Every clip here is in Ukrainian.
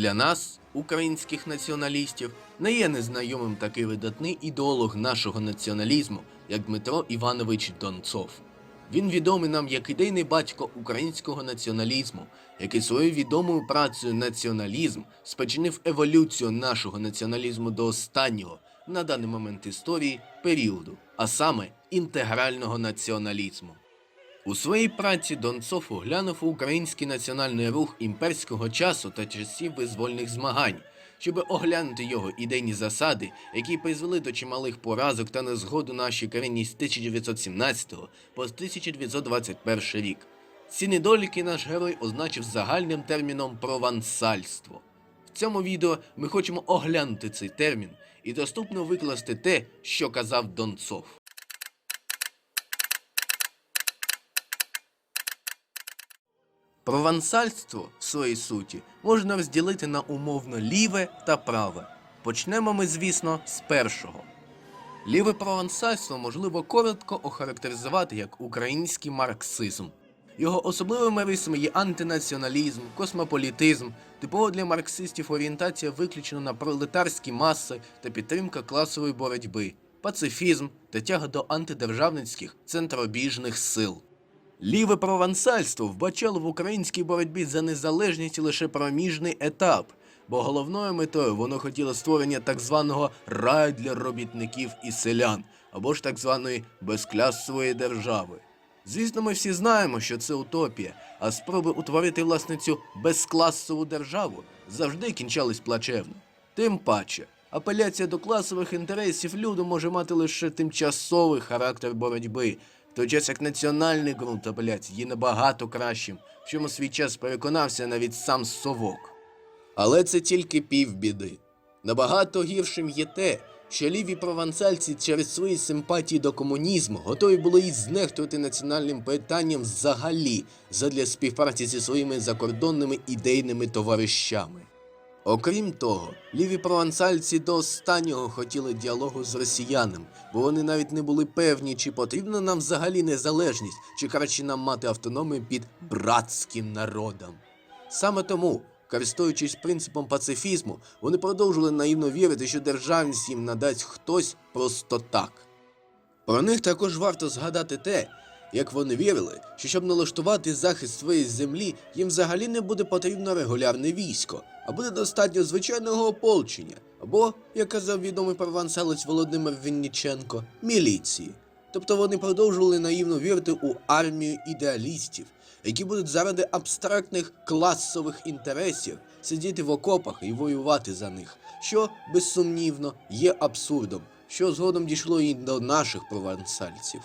Для нас, українських націоналістів, не є незнайомим такий видатний ідеолог нашого націоналізму, як Дмитро Іванович Донцов. Він відомий нам як ідейний батько українського націоналізму, який своєю відомою працею націоналізм спричинив еволюцію нашого націоналізму до останнього на даний момент історії періоду, а саме інтегрального націоналізму. У своїй праці Донцов оглянув український національний рух імперського часу та часів визвольних змагань, щоб оглянути його ідейні засади, які призвели до чималих поразок та незгоду нашій країні з 1917 по 1921 рік. Ці недоліки наш герой означив загальним терміном провансальство. В цьому відео ми хочемо оглянути цей термін і доступно викласти те, що казав Донцов. Провансальство в своїй суті можна розділити на умовно ліве та праве. Почнемо ми, звісно, з першого. Ліве провансальство можливо коротко охарактеризувати як український марксизм. Його особливими рисами є антинаціоналізм, космополітизм, типова для марксистів орієнтація виключно на пролетарські маси та підтримка класової боротьби, пацифізм та тяга до антидержавницьких центробіжних сил. Ліве провансальство вбачало в українській боротьбі за незалежність лише проміжний етап, бо головною метою воно хотіло створення так званого раю для робітників і селян, або ж так званої безклясової держави. Звісно, ми всі знаємо, що це утопія, а спроби утворити власне цю безкласову державу завжди кінчались плачевно. Тим паче, апеляція до класових інтересів люду може мати лише тимчасовий характер боротьби, той час як національний ґрунт апеляції є набагато кращим, в чому свій час переконався навіть сам совок. Але це тільки півбіди. Набагато гіршим є те, що ліві провансальці через свої симпатії до комунізму готові були і знехтувати національним питанням взагалі задля співпраці зі своїми закордонними ідейними товаришами. Окрім того, ліві провансальці до останнього хотіли діалогу з росіянами, бо вони навіть не були певні, чи потрібна нам взагалі незалежність, чи краще нам мати автономію під братським народом. Саме тому, користуючись принципом пацифізму, вони продовжували наївно вірити, що державність їм надасть хтось просто так. Про них також варто згадати те, як вони вірили, що щоб налаштувати захист своєї землі, їм взагалі не буде потрібно регулярне військо, а буде достатньо звичайного ополчення, або, як казав відомий провансалець Володимир Вінніченко, міліції. Тобто вони продовжували наївно вірити у армію ідеалістів, які будуть заради абстрактних класових інтересів сидіти в окопах і воювати за них, що безсумнівно є абсурдом, що згодом дійшло і до наших провансальців.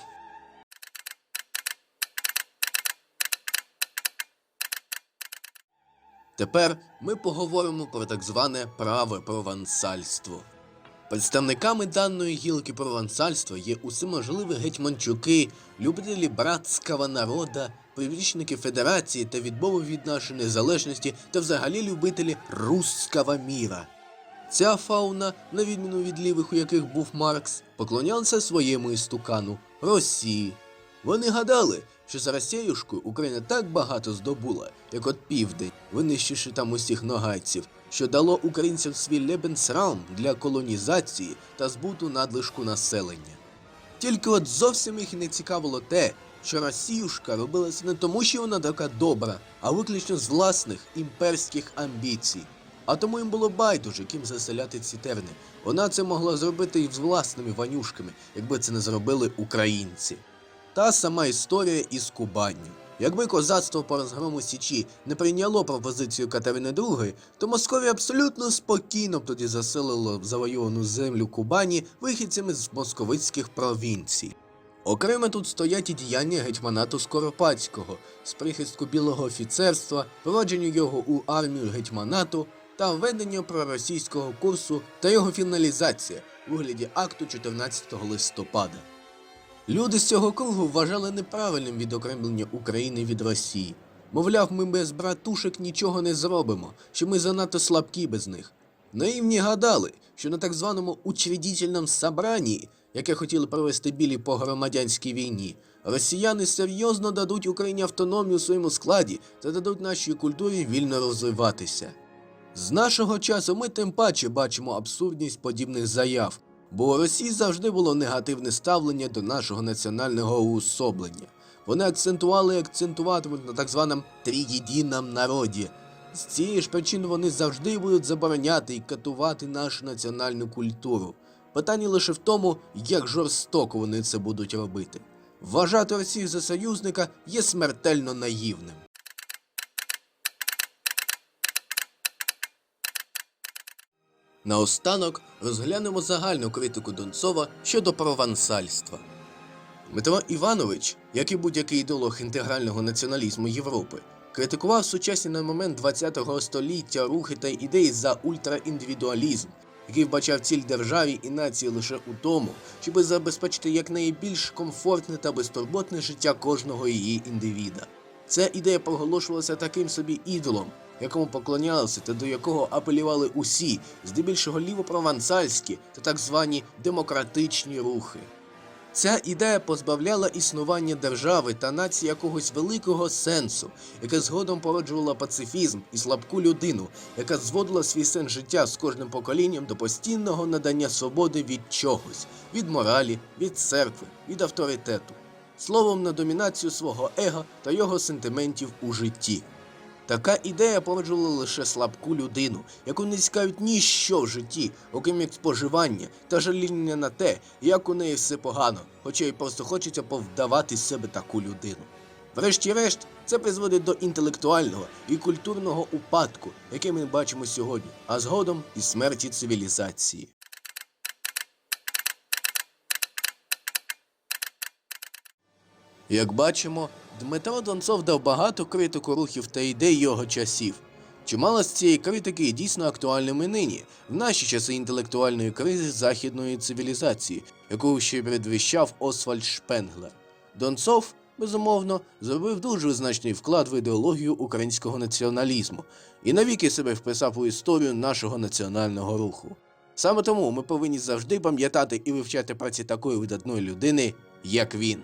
Тепер ми поговоримо про так зване праве провансальство. Представниками даної гілки провансальства є усеможливі гетьманчуки, любителі братського народа, прибічники федерації та відмови від нашої незалежності та взагалі любителі русского міра. Ця фауна, на відміну від лівих, у яких був Маркс, поклонялася своєму істукану Росії. Вони гадали, що за Росіюшкою Україна так багато здобула, як от південь, винищивши там усіх ногайців, що дало українцям свій лебенсраум для колонізації та збуту надлишку населення. Тільки от зовсім їх не цікавило те, що Росіюшка робилася не тому, що вона така добра, а виключно з власних імперських амбіцій. А тому їм було байдуже, ким заселяти ці терни. Вона це могла зробити і з власними ванюшками, якби це не зробили українці. Та сама історія із Кубанню. Якби козацтво по розгрому Січі не прийняло пропозицію Катерини II, то Московія абсолютно спокійно б тоді заселило завойовану землю Кубані вихідцями з московицьких провінцій. Окремо тут стоять і діяння гетьманату Скоропадського з прихистку білого офіцерства, провадженню його у армію гетьманату та введення проросійського курсу та його фіналізація у вигляді акту 14 листопада. Люди з цього кругу вважали неправильним відокремлення України від Росії. Мовляв, ми без братушек нічого не зробимо, що ми занадто слабкі без них. Наївні гадали, що на так званому учредительному собранні, яке хотіли провести білі по громадянській війні, росіяни серйозно дадуть Україні автономію у своєму складі та дадуть нашій культурі вільно розвиватися. З нашого часу ми тим паче бачимо абсурдність подібних заяв, бо у Росії завжди було негативне ставлення до нашого національного уособлення. Вони акцентували і акцентуватимуть на так званому трієдиному народі. З цієї ж причини вони завжди будуть забороняти і катувати нашу національну культуру. Питання лише в тому, як жорстоко вони це будуть робити. Вважати Росію за союзника є смертельно наївним. Наостанок розглянемо загальну критику Донцова щодо провансальства. Дмитро Іванович, як і будь-який ідеолог інтегрального націоналізму Європи, критикував сучасні на момент ХХ століття рухи та ідеї за ультраіндивідуалізм, який вбачав ціль державі і нації лише у тому, щоб забезпечити якнайбільш комфортне та безтурботне життя кожного її індивіда. Ця ідея проголошувалася таким собі ідолом, якому поклонялися та до якого апелювали усі, здебільшого лівопровансальські та так звані демократичні рухи. Ця ідея позбавляла існування держави та нації якогось великого сенсу, яке згодом породжувало пацифізм і слабку людину, яка зводила свій сенс життя з кожним поколінням до постійного надання свободи від чогось, від моралі, від церкви, від авторитету, словом на домінацію свого его та його сентиментів у житті. Така ідея породжувала лише слабку людину, яку не цікавить ніщо в житті, окрім як споживання та жаління на те, як у неї все погано, хоча й просто хочеться повдавати себе таку людину. Врешті-решт, це призводить до інтелектуального і культурного упадку, який ми бачимо сьогодні, а згодом і смерті цивілізації. Як бачимо, Дмитро Донцов дав багато критику рухів та ідей його часів. Чимало з цієї критики є дійсно актуальними нині, в наші часи інтелектуальної кризи західної цивілізації, яку ще передвіщав Освальд Шпенглер. Донцов, безумовно, зробив дуже значний вклад в ідеологію українського націоналізму і навіки себе вписав у історію нашого національного руху. Саме тому ми повинні завжди пам'ятати і вивчати праці такої видатної людини, як він.